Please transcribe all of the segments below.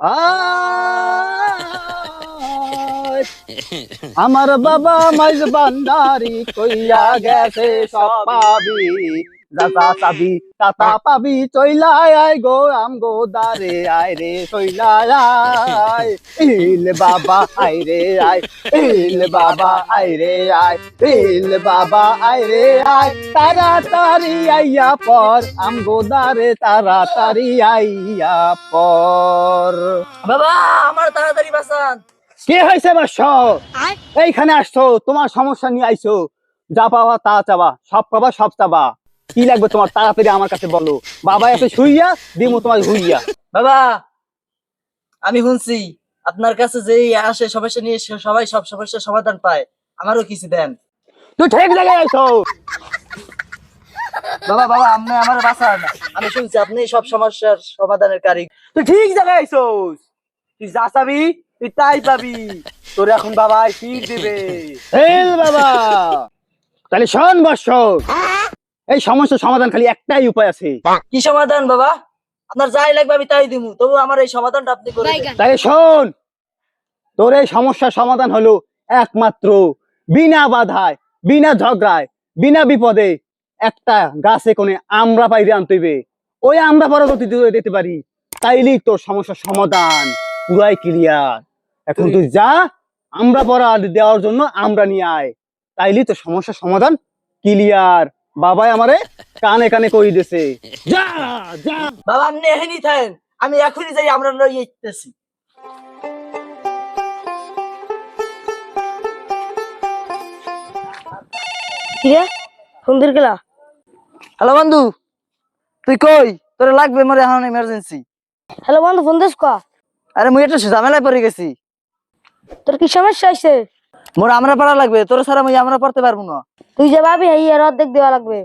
বাবা মাইজ বান্দারি কইয়া গেছে সব পাবি। দাদা পাবি তাতা পাবি চইলাই আয় গো আম গো দারে আয় রে চইলাই আয়। ইল বাবা আয় রে আয়। ইল বাবা আয় রে আয়। ইল বাবা আয় রে আয়। তাড়াতাড়ি আইয়া পর আম গো দারে তাড়াতাড়ি আইয়া পর। বাবা আমার তাড়াতাড়ি বাসান কে হয়েছে বাস এইখানে আসছো তোমার সমস্যা নিয়ে আইছো। যা পাওয়া তা চাবা সব পাবা সব চাবা। কি লাগবে তোমার তাড়াতাড়ি আমার কাছে বলো? বাবা এসে শুইয়া দিমু তোমার হুইয়া বাবা আমি শুনছি আপনার কাছে যেই আসে সমস্যা নিয়ে সবাই সব সমস্যার সমাধান পায়। আমারও কিছু দেন। তুই ঠিক জায়গায় আইছো। বাবা বাবা আপনি আমার বাসান আমি শুনছি আপনি সব সমস্যার সমাধানের কারিগ তুই ঠিক জায়গায় আইছোস তুই যা চাবি তুই তাই পাবি। তোর এখন বাবা ফির দিবে। হেল বাবা। তাহলে শোন বর্ষ এই সমস্যার সমাধান খালি একটাই উপায় আছে। কি সমাধান বাবা? আপনার যাই লাগবে আমি তাই দিব তবু আমার এই সমাধানটা আপনি করে দেন। তাই শোন তোর এই সমস্যার সমাধান হলো একমাত্র বিনা বাধায় বিনা ঝগড়ায় বিনা বিপদে একটা গাছে কোনে আমরা পাইরে আনতে হইবে। ওই আমরা পরবর্তী দিয়ে দিতে পারি তাইলেই তোর সমস্যার সমাধান পুরাই ক্লিয়ার এখন তুই যা আমরা পরা দেওয়ার জন্য আমরা নিয়ে আয় তাইলেই তোর সমস্যার সমাধান ক্লিয়ার বাবাই আমারে কানে কানে কই দিছে। যা যা। বাবা আপনি থাকেন। আমি এখনই যাই আমরা লই যেতেছি কিরে ফোন দির গেলা? হ্যালো বন্ধু তুই কই? তোর লাগবে মোর এখন ইমার্জেন্সি হ্যালো বন্ধু ফোন দিস কা? আরে মুই একটা ঝামেলায় পড়ে গেছি। তোর কি সমস্যা মোর আমরা পড়া লাগবে তোর ছাড়া মুই আমরা পড়তে পারব না। তুই যে ভাবি এই এর অর্ধেক দেওয়া লাগবে।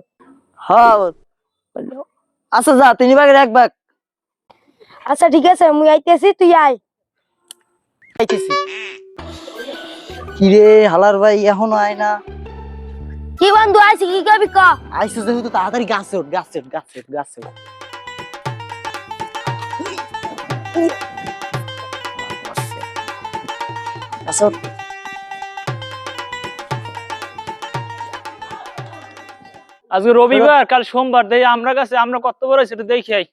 হ্যাঁ। আচ্ছা যা তিন ভাগের এক ভাগ। আচ্ছা ঠিক আছে মুই আইতেছি তুই আয়। পাইতেছি কিরে হালার ভাই এখনও আয় না। কি বন্ধু আইছি কি কবি ক? আইসো যেহেতু তাড়াতাড়ি গাছে ওঠ গাছে ওঠ গাছে ওঠ গাছে ওঠ। গাছে আজকে রবিবার কাল সোমবার। দেই আমরা কাছে আমরা কত বড় সেটা দেখি আই।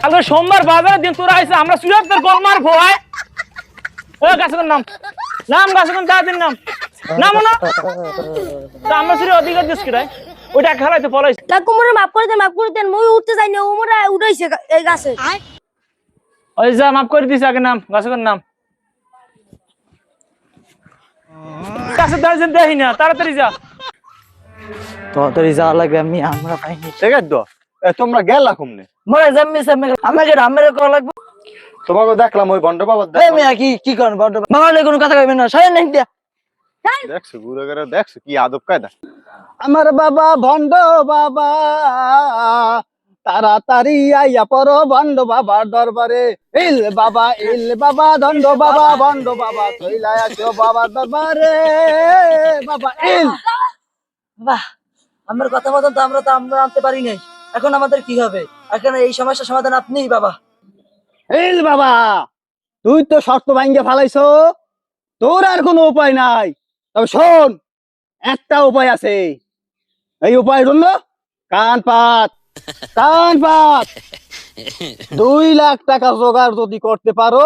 কালকে সোমবার বাজার দিন তোরা আইসে আমরা সুযোগ তোর গল মার ভয় ও গাছের নাম। নাম গাছের দাদির নাম। নাম না? তা আমরা সুরে অধিকার দিস কি রাই? ওইটা খেলাইতে পলাইছে তা কুমরে মাফ করে দেন মাফ করে দেন মই উঠতে যাই না উমরে উঠাইছে গা- এই গাছে। ওই যা মাফ করে দিস আগে নাম গাছের নাম। গাছের দাঁড়িয়ে দেখি না তাড়াতাড়ি যা। তাড়াতাড়ি যাওয়া লাগবে আমি আমরা পাইনি। ঠিক আছে তো তোমরা গেলা কমনে? মরে জাম্মি সামনে আমাকে রামের কল লাগবে। তোমাকে দেখলাম ওই বন্ড বাবা এই মিয়া কি কি করেন বড় বাংলা কোনো কথা কইবেন না সাইন নাই দিয়া। দেখছ ঘুরে ঘুরে দেখছ কি আদব কায়দা। আমার বাবা ভন্ড বাবা। তাড়াতাড়ি আইয়া পর ভন্ড বাবার দরবারে। ইল বাবা ইল বাবা দণ্ড বাবা ভন্ড বাবা চইলাই আসো বাবার দরবারে। বাবা ইল। বাহ আমার কথা মতন তো আমরা তো আমরা আনতে পারি নাই। এখন আমাদের কি হবে? এখন এই সমস্যার সমাধান আপনিই বাবা। ইল বাবা তুই তো শর্ত ভাঙ্গে ফালাইছো। তোর আর কোনো উপায় নাই। তবে শোন একটা উপায় আছে। এই উপায় জন্য কান পাত। কান পাত দুই লাখ টাকা জোগাড় যদি করতে পারো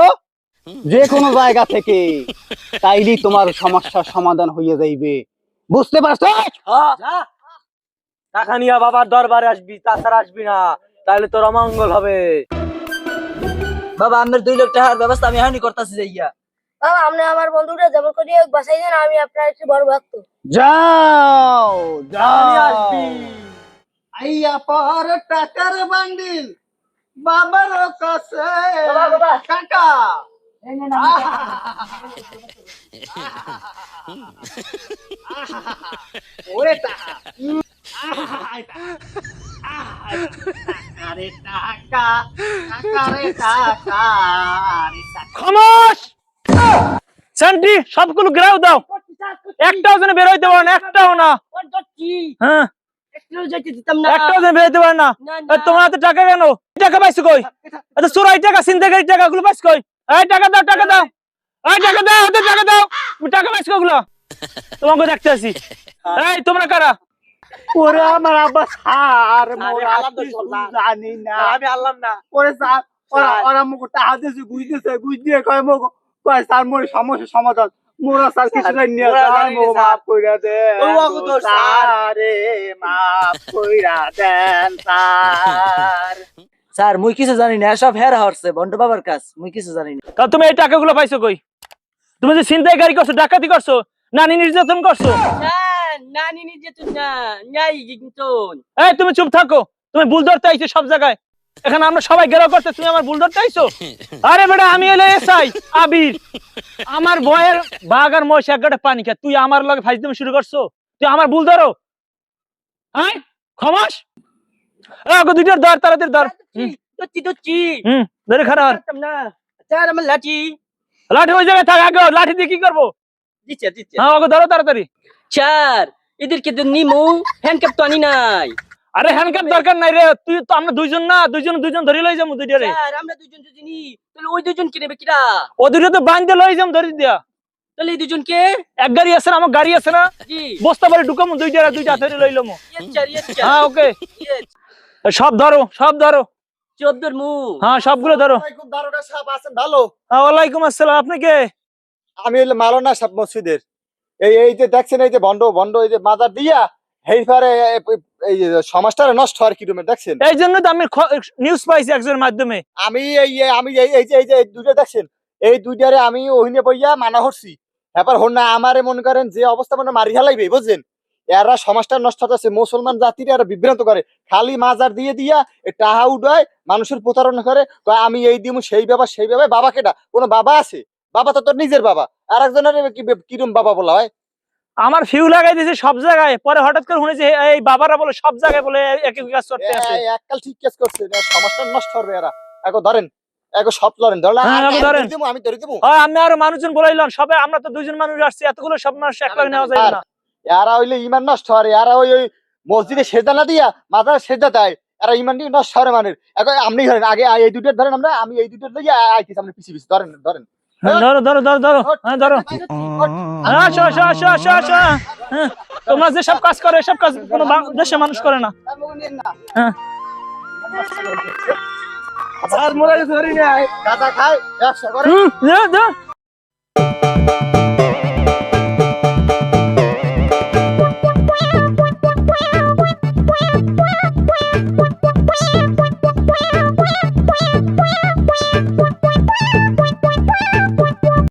যে কোনো জায়গা থেকে তাইলেই তোমার সমস্যার সমাধান হয়ে যাইবে। বুঝতে পারছ? টাকা নিয়ে বাবার দরবারে আসবি তাছাড়া আসবি না তাহলে তোর অমঙ্গল হবে। বাবা আমার দুই লাখ টাকার ব্যবস্থা আমি এখনই করতেছি যাইয়া। বাবা আপনি আমার বন্ধুটা যেমন করে বাসাই দেন আমি আপনার একটু বড় ভক্ত। যাও যাও। আসবি। আইয়া পর টাকার বান্ডিল। বাবার কাছে। কাকা। ওরে টাকা আরে টাকা টাকা রে টাকা। রে টাকা সেন্টি সবগুলো গ্রাও দাও। একটাও যেন বের হইতে না একটাও না। ওর হ্যাঁ। একটু দিতাম না। একটাও যেন বের পারে না। না, এ, না। তোমার হাতে টাকা কেন? টাকা পাইছো কই? এত চোরাই টাকা টাকা গুলো পাইছো কই? এই টাকা দাও টাকা দাও। এই টাকা দাও টাকা দাও। টাকা পাইছো তোমাকে দেখতে আসি। এই তোমরা কারা? ওরে আমার আব্বা সার মোরা আল্লাহ তো কিছু সল্লাহ। জানি না। আমি আনলাম না। ওরে স্যার ওরা ওরা মুখ টাকা দিয়েছে বুঝতেছে বুঝ দিয়ে কয় মুখ কয় স্যার মোর সমস্যা সমাধান। মোরা স্যার কিছু জানি না মোরা স্যার জানি না, মোকে স্যার। মাফ কইরা দেন ও বাবু তো স্যার। স্যারে। মাফ কইরা দেন স্যার। স্যার মুই কিছু জানি না সব হের হরছে বন্ড বাবার কাজ মুই কিছু জানি না। তাহলে তুমি এই টাকাগুলো পাইছো কই? তুমি যে ছিনতাইকারী করছ ডাকাতি করছ নানি নির্যাতন করছ? নানি নির্যাতন না নাই কিন্তু এই তুমি চুপ থাকো তুমি ভুল ধরতে আইছো সব জায়গায়। এখানে আমরা সবাই গেরাও করতে তুমি আমার ভুল ধরতে আইছো আরে বেটা আমি এলে এসআই আবির। আমার বয়ের বাঘ আর মহিষ এক গাড়ে পানি খা তুই আমার লগে ফাইজ দিতে শুরু করছ? তুই আমার ধরো। হ্যাঁ ক্ষমাস আগো দুইটার দর তাড়াতাড়ি দর দচ্ছি দচ্ছি হুম ধরে খারাপ না। স্যার আমার লাঠি। লাঠি ওই জায়গায় থাক আগে লাঠি দিয়ে কি করব? দিচ্ছে দিচ্ছে। হ্যাঁ ওকে ধরো তাড়াতাড়ি। স্যার এদেরকে তো নিমু হ্যান্ডকাপ তো আনি নাই। আরে হ্যান্ডকাপ দরকার নাই রে তুই তো আমরা দুইজন না দুইজন দুইজন ধরে লই যাব দুইটারে স্যার আমরা দুজন দুজনই তাহলে ওই দুইজন কে নেবে কিরা? ও দুইটা তো বাঁধতে লই যাম ধরে দিয়া। তাহলে এই দুজনকে এক গাড়ি আছে না আমার গাড়ি আছে না। জি। বস্তা বাড়ি ঢুকামু দুইটা দুইটা ধরে লইলাম স্যার ইয়েস হ্যাঁ ওকে। সব ধরো সব ধরো। চোদ্দর মু হ্যাঁ সবগুলো ধরো। ওয়ালাইকুম দারোগা সাহেব আছেন ভালো? হ্যাঁ, ওয়ালাইকুম আসসালাম আপনি কে? আমি হইলে মালানা সাহেব মসজিদের। এই এই যে দেখছেন এই যে ভন্ড ভন্ড এই যে মাজার দিয়া হেই এই সমাজটা নষ্ট হওয়ার কিরমের দেখছেন? এই জন্য তো আমি নিউজ পাইছি একজনের মাধ্যমে। আমি এই আমি এই যে এই যে দুইটা দেখছেন? এই দুইটারে আমি ওহিনে বইয়া মানা হচ্ছি এবার হন না আমারে মনে করেন যে অবস্থা মানে মারি হালাইবে বুঝছেন? এরা সমাজটা নষ্ট হতেছে মুসলমান জাতির এরা বিভ্রান্ত করে। খালি মাজার দিয়ে দিয়া টাহা উডায় মানুষের প্রতারণা করে আমি এই দিমু সেই বাবা সেই বাবা বাবা কেটা কোনো বাবা আছে? বাবা তো তোর নিজের বাবা। আর একজনের কি কিরম বাবা বলা হয়? আমার ফিউ লাগাই দিয়েছে সব জায়গায়। পরে হঠাৎ করে শুনেছি এই বাবারা বলে সব জায়গায় বলে একই কাজ করতে আছে এককাল ঠিক কেস করছে সমাজটা নষ্ট হবে এরা। এখন ধরেন হ্যাঁ, আমি আরও মানুষজন বলাইলাম সবাই আমরা তো দুইজন মানুষ আসছি এতগুলো সব মানুষ একলাগে নেওয়া যায় না। এরা হইলে ইমান নষ্ট হয় এরা ওই ওই মসজিদে সেজদা না দিয়া মাথার সেজদা দেয়। এরা ইমান নষ্ট হয় মানুষ। এখন আপনি ধরেন আগে এই দুটোর ধরেন আমরা আমি এই দুটোর লইয়া আইতেছি আপনি পিছিয়ে পিছিয়ে। ধরেন ধরেন। ধরো ধরো ধরো ধরো। হ্যাঁ ধরো। হ্যাঁ, আসো আসো আসো আসো আসো। হ্যাঁ, তোমরা যে সব কাজ করে সব কাজ কোনো দেশে মানুষ করে না। হ্যাঁ। আর মোরা ধরি নাই। দাদা খায় ব্যবসা করে।